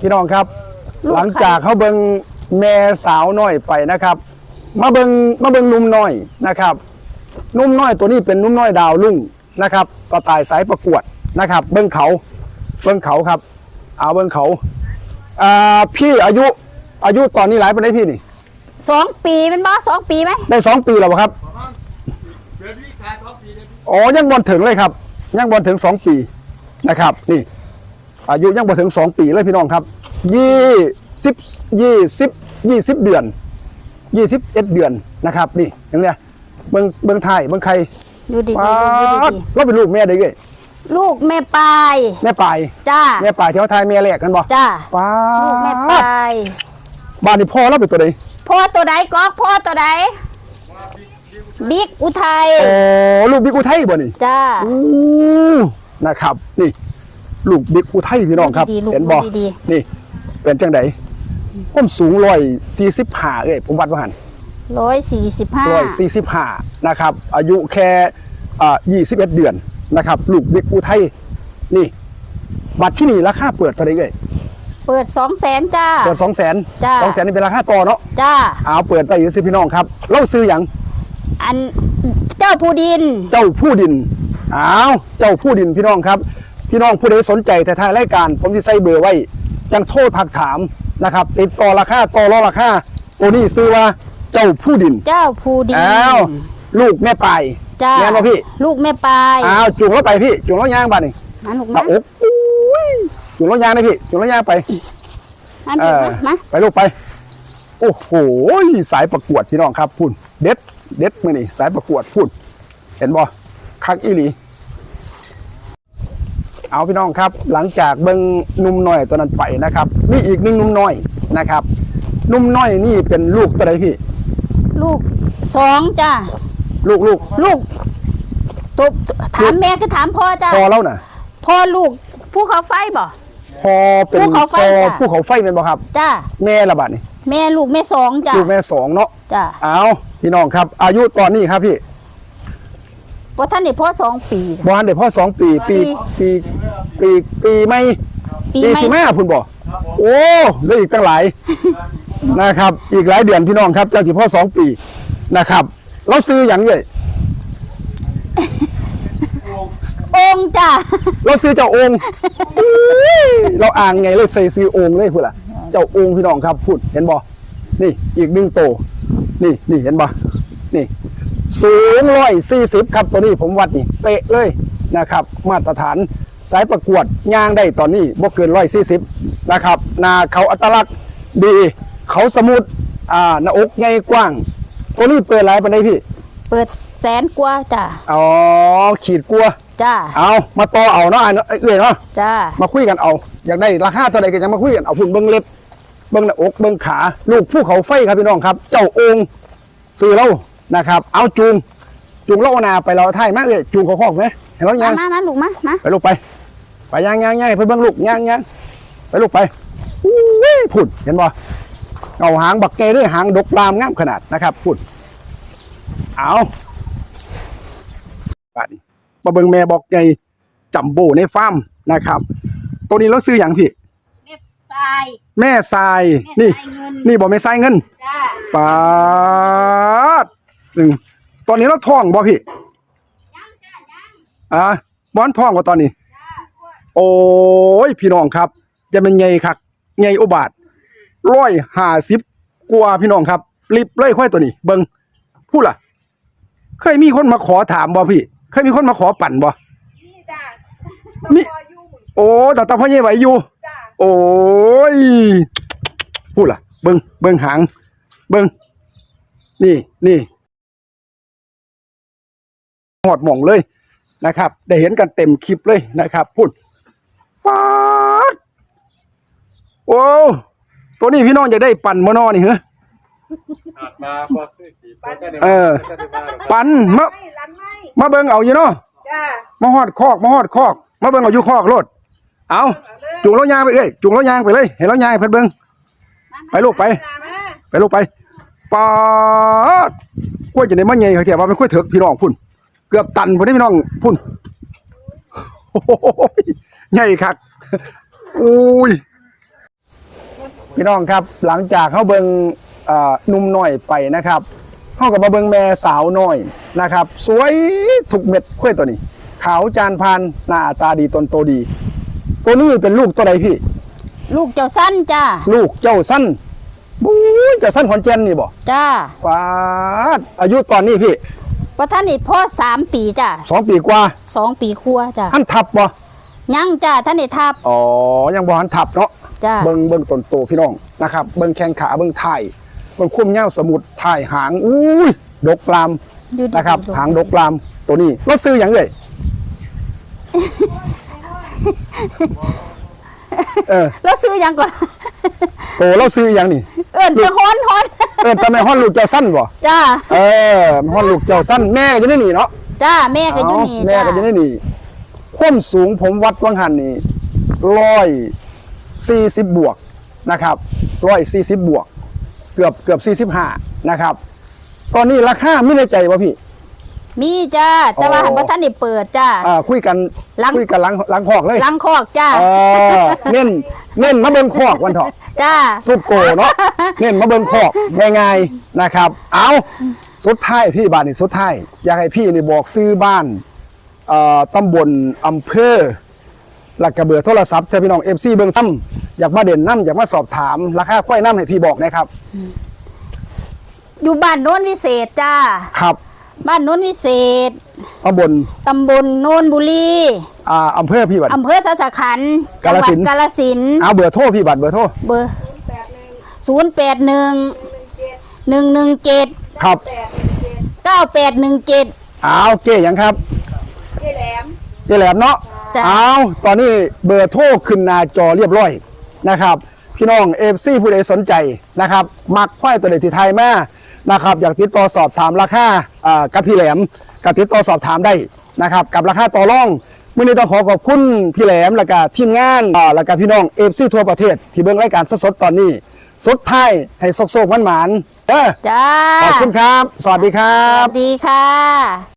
พี่น้องครับลูกหลังจากเขาเบิงแม่สาวน้อยไปนะครับ มาเบิงมาเบิงหนุ่มน้อยนะครับหนุ่มน้อยตัวนี้เป็นหนุ่มน้อยดาวรุ่งนะครับ สไตล์สายประกวดนะครับ เบิงเขาเบิงเขาครับเอาเบิงเขาอ่าพี่อายุอายุตอนนี้หลายปีได้พี่นี่สองปีเป็นบ่สองปีไหมได้สองปีแล้วบ่ครับอ๋อยังบอลถึงเลยครับ ยังบอลถึงสองปีนะครับ นี่ อายุยังบอถึงสองปีเลยพี่น้องครับยี่สิบยี่สิบยี่สิบเดือนยี่สิบเอ็ดเดือนนะครับนี่อย่างเนี้ยเบิ้งเบิ้งไทยเบิ้งใครอยู่ดีป้าๆอยู่ดดีเราเป็นลูกแม่ได้เว้ยๆลูกแม่ปลายแม่ปลายจ้าแม่ปลายที่เขาไทยแม่แรกกันบ่จ้าป้าลูกแม่ดปลายบ้านนี้พ่อเราเป็นตัวใดพ่อตัวใดก๊อกพ่อตัวใดบิ๊กอุทัยโอ้ลูกบิ๊กอุทัยบ่นี่จ้าอู้นะครับนี่ ลูกบิ๊กอุทัยพี่น้องครับดีๆลูกเห็นบ่ดี นี่ เป็นจังไดผมสูงร้อยสี่สิบห้าเอ้ยผมวัดว่าหันร้อยสี่สิบห้าร้อยสี่สิบห้านะครับ อายุแค่อ่ายี่สิบเอ็ดเดือนนะครับ ลูกบิ๊กอุทัยนี่ บัตรที่นี่ราคาเปิดเท่าไหร่เอ้ยเปิดสองแสนจ้า เปิดสองแสนจ้าสองแสนนี่เป็นราคาต่อเนาะจ้า เอาเปิดไปอยู่สิพี่น้องครับเล่าซื้ออย่าง อันเจ้าผู้ดิน เจ้าผู้ดินอ้าวเจ้าผู้ดินพี่น้องครับ พี่น้องผู้ใดสนใจแต่ทายรายการ ผมจะใส่เบอร์ไว้ ยังโทรทักถามนะครับ ติดต่อราคาต่อรอราคาตัวนี้ซื้อว่าเจ้าผู้ดินเจ้าผู้ดิน อ้าวลูกแม่ปลายจ้าแม่นบ่พี่ลูกแม่ปลายอ้าวจุงแล้วไปพี่จุงแล้วย่างบ้านนี่มาลูกหน้ามาอกอุ้ยจุงแล้วย่างนะพี่จุงแล้วย่างไปมาเอลูกอมามาไปลูกไป โอ้โหสายประกวดพี่น้องครับพุ่นเด็ดเด็ดมือนี่สายประกวดพุ่นเห็นบ่คักอีหลี เอาพี่น้องครับ หลังจากเบิ้งหนุ่มน้อยตัวนั้นไปนะครับมีอีกหนึ่งหนุ่มน้อยนะครับหนุ่มน้อยนี่เป็นลูกตัวใดพี่ ลูกสองจ้าลูกลูกลูกตัวถามแม่ก็ถามพ่อจ้าพอแล้วน่ะพ่อลูกผู้เขาไฟบ่พอเป็นภูเขาไฟพอจ้ะภูเขาไฟเป็นบ่ครับ จ้าแม่ละบาดนี่แม่ลูกแม่สองจ้าลูกแม่สองเนาะจ้าเอาพี่น้องครับ อายุตอนนี้ครับพี่ พ่ท่านนี่พ่อสองปีบอลเด็กพ่อสองปี ปีปีปีปีไม่ปีปีไม่ สิบห้าพุ่นบ่โอ้เหลืออีกตั้งหลาย นะครับ อีกหลายเดือนพี่น้องครับเจ้าสิพ่อสองปีนะครับ เราซื้ออย่างเย่ยองค์จ้าเราซื้อเจ้าองค์อุ้ยเราอ่างไงเลยใส่ซื้อองค์เลยพุ่นล่ะ เจ้าองค์พี่น้องครับพูดเห็นบ่นี่อีกหนึ่งโตวนี่นี่เห็นบ่นี่ สูงร้อยสี่สิบครับตัวนี้ผมวัดนี่เป๊ะเลยนะครับ มาตรฐานสายประกวดย่างได้ตอนนี้บ่เกินร้อยสี่สิบนะครับหนาเขาอัตลักษณ์ดีเขาสมุดอ่าหน้าอกใหญ่กว้าง ตัวนี้เปิดหลายปันได้พี่เปิดแสนกว่าจ้าอ๋อขีดกลัว จ้าเอามาต่อเอาเนาะอันเอ้ยเนาะจ้ามาคุยกันเอา อยากได้ราคาเท่าไหร่ก็จะมาคุยกันเอาฝุ่นเบิ้งเล็บเบิ้งหน้าอกเบิ้งขา ลูกผู้เขาไฟครับพี่น้องครับ เจ้าองค์ซื้อเรา นะครับ เอาจูงจูงเล่านาไปเราไทยมากเลยจูงเขาคอกไหมเห็นแล้วมายังมามาลูกมามาไปลูกไป ไปย่างย่างย่างไปเบิ้งลูกย่างย่างไปลูกไปอุ้ยพุ่นเห็นบ่เอาหางบักเกยด้วยหางดกลามงามขนาดนะครับพุ่นเอาบาดนี้มาเบิ้งแม่บอกไงจัมโบ้ในฟาร์มนะครับ ตัวนี้เราซื้ออย่างพี่เล็บทรายแม่ทรายแม่นี่ทรายเงินนี่บอกแม่ทรายเงินจ้าปาด หนึ่งตอนนี้เราท้องบ่พี่ยังจ้ายังอ่าบอนท้องว่าตอนนี้ โอ้ยพี่น้องครับ จะเป็นไงครับไงอุบาทร้อยห้าสิบกว่าพี่น้องครับรีบเลยค่อยตัวนี้ เบิงพูดล่ะ เคยมีคนมาขอถามบ่พี่ เคยมีคนมาขอปั่นบ่นี่จ้ะนี่พออยู่หมุนโอ้แต่ตาพ่อใหญ่ไหวอยู่จ้ะโอ้ยพูดล่ะ เบิงเบิงหาง เบิงนี่นี่ หอดหม่องเลยนะครับ ได้เห็นกันเต็มคลิปเลยนะครับพูดป๊าดโอ้ตัวนี้พี่น้องจะได้ปั่นมอนอนี่เหรออาบมาพอขึ้นสีฟ้าก็ได้เออก็ได้มาหรอกปั่นมาไม่รันไม่มาเบิงเอาอยู่เนาะจ้ะมาหอดคอกมาหอดคอก มาเบิงเอาอยู่คอกโลดเอาจุงรถยางไปเอ้ยจุงรถยางไปเลยเห็นรถยางให้เพิ่นเบิงไปลูกไป จ้ะแม่ไปลูกไปปาดกล้วยจะได้มาใหญ่เขาเทียบว่าเป็นกล้วยเถิกพี่น้องพุ่น เกือบตันพุ่นนี่พี่น้องพุ่นโอ้โหใหญ่คักอุ้ยพี่น้องครับ หลังจากเขาเบิงเอ่อหนุ่มน้อยไปนะครับเขากับมาเบิงแม่สาวน้อยนะครับ สวยทุกเม็ดคุ้ยตัวนี้ ขาวจานพานหน้าตาดีตนโตดี ตัวนี้เป็นลูกตัวใดพี่ ลูกเจ้าสั้นจ้าลูกเจ้าสั้นบู๊ยเจ้าสั้นขอนแก่นนี่บ่จ้าฟาดอายุตอนนี้พี่ ว่าท่านนี่พ่อสามปีจ้าสองปีกว่าสองปีครัวจ้าท่านทับบ่ยังจ้าท่านนี่ทับ อ๋อ ยังบ่ทันทับเนาะจ้าเบิ่งเบิ่งต้นโตพี่น้องนะครับ เบิ่งแข้งขาเบิ่งท้ายเบิ่งคุ้มเงาวสมุดท้ายหางอุ้ยดกลามอยู่ดีนะครับดูหางดกลามตัวนี้เราซื้ออย่างเลยเออแล้วซื้อยังก่อนโตเราซื้ออย่างนี่ เอิญจะฮ้อนฮ้อน เออทำไมฮ้อนลูกเจ้าสั้นบ่จ้าเออฮ้อนลูกเจ้าสั้นแม่ก็อยู่ในนี่เนาะจ้าแม่ก็อยู่นี่เาแม่จ้าก็อยู่ในนี่ความสูงผมวัดวังหันนี่ร้อยสี่สิบบวกนะครับร้อยสี่สิบบวก เกือบเกือบสี่สิบห้านะครับ ตอนนี้ราคาไม่ในใจวะพี่ มีจ้าแต่ว่าอ๋อหันว่าท่านนี่เปิดจ้าอ่าคุยกันหลังคุยกันหลังหลังคอกเลยลังคอกจ้าเออเน้นเน้นมาเบิ่งคอกวันเถอะจ้าทุบโกเนาะเน้นมาเบิ่งคอกง่ายๆนะครับ เอาสุดท้ายพี่บ้านนี่สุดท้ายอยากให้พี่นี่บอกซื้อบ้านเอ่อตำบลอำเภอหลักกระเบือโทรศัพท์เธอพี่น้องเอฟซีเบิ่งตั้มอยากมาเด่นน้ำอยากมาสอบถาม ราคาควายน้ำให้พี่บอกนะครับ อยู่บ้านโน้นวิเศษจ้า ครับ บ้านโน้นวิเศษ ตำบลตำบลโนนบุรีอ่าอำเภอพี่บัตร อำเภอสัสขันธ์จังหวักาฬสิดนธุ์ กาฬสินธุ์เอาเบอร์โทรพี่บัตรเบอร์โทรเบอร์ศูนย์แปดหนึ่งหนึ่งหนึ่งเจ็ดครับเก้าแปดหนึ่งเจ็ด เอาเก้ยังครับเจ๊แหลมเจแหลมเนาะจ้ะ เอาตอนนี้เบอร์โทรขึ้นหน้าจอเรียบร้อยนะครับ พี่น้องเอฟซีผู้ใดสนใจนะครับ มักควายตัวใดที่ไทยมา นะครับอยากติดต่อสอบถามราคาอ่ากับพี่แหลมกับติดต่อสอบถามได้นะครับกับราคาต่อรองมื่อนี้ต้องขอขอบคุณพี่แหลมและก็ทีมงานอ่าและก็พี่น้องเอฟซีทั่วประเทศ ที่เบิ่งรายการสดๆตอนนี้สุดท้ายให้โซกๆมันหมานๆเด้อจ้าขอบคุณครับ สวัสดีครัสบวัสดีค่ะ